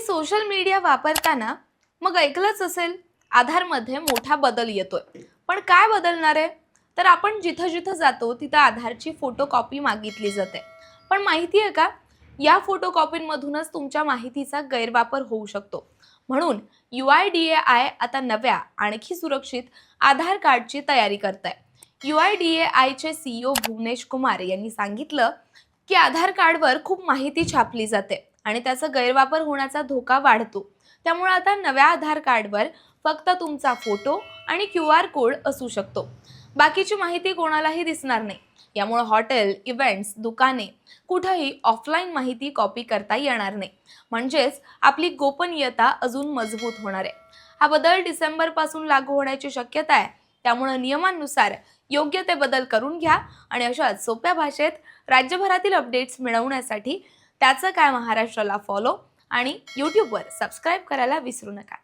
Social media वापरताना मग ऐकलंच असेल आधारमध्ये मोठा बदल येतोय. पण काय बदलणार आहे? तर आपण जिथं जिथं जातो तिथं आधारची फोटो कॉपी मागितली जाते. पण माहिती आहे का? या फोटोकॉपींमधूनच तुमच्या माहितीचा गैरवापर होऊ शकतो. म्हणून U I D A I आता नव्या आणखी सुरक्षित आधार कार्डची तयारी करत आहे यू आय डी ए आयचे सीईओ भुवनेश कुमार यांनी सांगितलं की आधार कार्डवर खूप माहिती छापली जाते. आणि त्याचा गैरवापर होण्याचा धोका वाढतो. त्यामुळे आता नव्या आधार कार्डवर फक्त तुमचा फोटो आणि क्यू आर कोड असू शकतो. बाकीची माहिती कोणालाही दिसणार नाही. यामुळे हॉटेल इव्हेंट्स दुकाने कुठंही ऑफलाईन माहिती कॉपी करता येणार नाही. म्हणजेच आपली गोपनीयता अजून मजबूत होणार आहे. हा बदल डिसेंबरपासून लागू होण्याची शक्यता आहे. त्यामुळे नियमांनुसार योग्य ते बदल करून घ्या आणि अशाच सोप्या भाषेत राज्यभरातील अपडेट्स मिळवण्यासाठी त्याचं काय महाराष्ट्राला फॉलो आणि यूट्यूबवर सबस्क्राईब करायला विसरू नका.